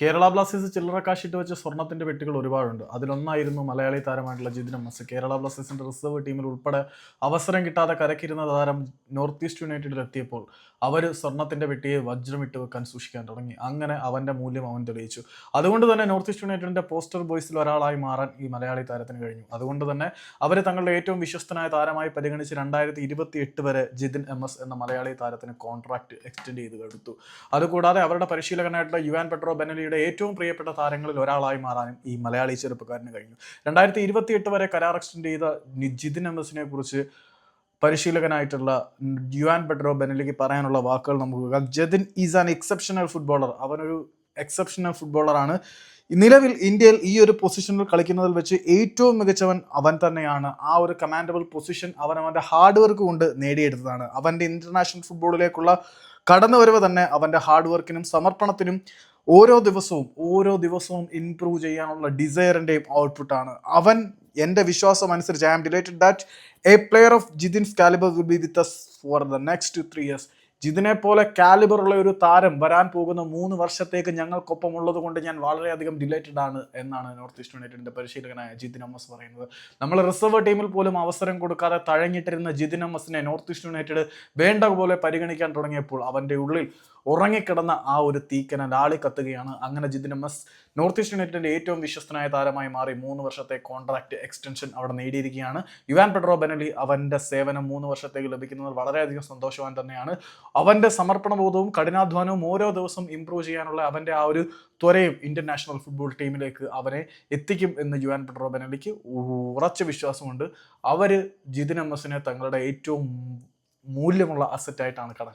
Kerala Blasters ചില്ലറ കാശിട്ട് വെച്ച സ്വർണത്തിന്റെ പെട്ടികൾ ഒരുപാടുണ്ട്. അതിലൊന്നായിരുന്നു മലയാളി താരമായിട്ടുള്ള ജിതിൻ എം കേരള ബ്ലാസ്റ്റേഴ്സിന്റെ റിസർവ് ടീമിൽ ഉൾപ്പെടെ അവസരം കിട്ടാതെ കരക്കിരുന്ന താരം നോർത്ത് ഈസ്റ്റ് യുണൈറ്റഡിൽ എത്തിയപ്പോൾ അവർ സ്വർണത്തിന്റെ പെട്ടിയെ വജ്രമിട്ട് വെക്കാൻ സൂക്ഷിക്കാൻ തുടങ്ങി. അങ്ങനെ അവന്റെ മൂല്യം അവൻ തെളിയിച്ചു. അതുകൊണ്ട് തന്നെ നോർത്ത് ഈസ്റ്റ് യുണൈറ്റഡിന്റെ പോസ്റ്റർ ബോയ്സിൽ ഒരാളായി മാറാൻ ഈ മലയാളി താരത്തിന് കഴിഞ്ഞു. അതുകൊണ്ട് തന്നെ അവർ തങ്ങളുടെ ഏറ്റവും വിശ്വസ്തനായ താരമായി പരിഗണിച്ച് രണ്ടായിരത്തി ഇരുപത്തി എട്ട് വരെ ജിതിൻ എം എസ് എന്ന മലയാളി താരത്തിന് കോൺട്രാക്ട് എക്സ്റ്റെൻഡ് ചെയ്ത് കൊടുത്തു. അതുകൂടാതെ അവരുടെ പരിശീലകനായിട്ടുള്ള യുവാൻ പെട്രോ ബെനലിയുടെ ഏറ്റവും പ്രിയപ്പെട്ട താരങ്ങളിൽ ഒരാളായി മാറാനും ഈ മലയാളി ചെറുപ്പക്കാരന് കഴിഞ്ഞു. രണ്ടായിരത്തി ഇരുപത്തി എട്ട് വരെ കരാർ എക്സ്റ്റെൻഡ് ചെയ്ത ജിതിൻ എം എസിനെ കുറിച്ച് പരിശീലകനായിട്ടുള്ള യുവാൻ പെട്രോ ബെനലിക്ക് പറയാനുള്ള വാക്കുകൾ നമുക്ക് കേൾക്കാം. Jathin is an exceptional footballer. അവനൊരു എക്സെപ്ഷണൽ ഫുട്ബോളറാണ് നിലവിൽ ഇന്ത്യയിൽ ഈ ഒരു പൊസിഷനിൽ കളിക്കുന്നതിൽ വെച്ച് ഏറ്റവും മികച്ചവൻ അവൻ തന്നെയാണ്. ആ ഒരു കമാൻഡബിൾ പൊസിഷൻ അവൻ അവന്റെ ഹാർഡ് വർക്ക് കൊണ്ട് നേടിയെടുത്തതാണ്. അവന്റെ ഇന്റർനാഷണൽ ഫുട്ബോളിലേക്കുള്ള കടന്നുവരവ് തന്നെ അവന്റെ ഹാർഡ് വർക്കിനും സമർപ്പണത്തിനും ഓരോ ദിവസവും ഓരോ ദിവസവും ഇംപ്രൂവ് ചെയ്യാനുള്ള ഡിസയറിന്റെയും ഔട്ട്പുട്ടാണ് അവൻ എന്റെ വിശ്വാസം അനുസരിച്ച് I am delighted that a player of Jithin's calibre will be with us for the next three years ജിതിനെ പോലെ കാലിബറുള്ള ഒരു താരം വരാൻ പോകുന്ന മൂന്ന് വർഷത്തേക്ക് ഞങ്ങൾക്കൊപ്പം ഉള്ളത് കൊണ്ട് ഞാൻ വളരെയധികം ഡിലൈറ്റഡ് ആണ് എന്നാണ് നോർത്ത് ഈസ്റ്റ് യുണൈറ്റഡിന്റെ പരിശീലകനായ ജിതിൻ അമ്മസ് പറയുന്നത്. നമ്മൾ റിസർവ് ടീമിൽ പോലും അവസരം കൊടുക്കാതെ തഴഞ്ഞിട്ടിരുന്ന ജിതിൻ അമ്മസിനെ നോർത്ത് ഈസ്റ്റ് യുണൈറ്റഡ് വേണ്ട പോലെ പരിഗണിക്കാൻ തുടങ്ങിയപ്പോൾ അവന്റെ ഉള്ളിൽ ഉറങ്ങിക്കിടന്ന ആ ഒരു തീക്കന ലാളി കത്തുകയാണ്. അങ്ങനെ Jithin M S North East യുണൈറ്റഡിന്റെ ഏറ്റവും വിശ്വസ്തനായ താരമായി മാറി. മൂന്ന് വർഷത്തെ കോൺട്രാക്ട് എക്സ്റ്റൻഷൻ അവിടെ നേടിയിരിക്കുകയാണ്. യുവാൻ പെഡ്രോ ബെനലി അവന്റെ സേവനം മൂന്ന് വർഷത്തേക്ക് ലഭിക്കുന്നത് വളരെയധികം സന്തോഷവാൻ തന്നെയാണ്. അവന്റെ സമർപ്പണബോധവും കഠിനാധ്വാനവും ഓരോ ദിവസം ഇമ്പ്രൂവ് ചെയ്യാനുള്ള അവന്റെ ആ ഒരു ത്വരയും ഇന്ത്യൻ നാഷണൽ ഫുട്ബോൾ ടീമിലേക്ക് അവനെ എത്തിക്കും എന്ന് യുവാൻ പെഡ്രോ ബെനലിക്ക് ഉറച്ച വിശ്വാസമുണ്ട്. അവർ ജിതിൻ എം എസിനെ തങ്ങളുടെ ഏറ്റവും മൂല്യമുള്ള അസറ്റായിട്ടാണ് കണക്കാക്കുന്നത്.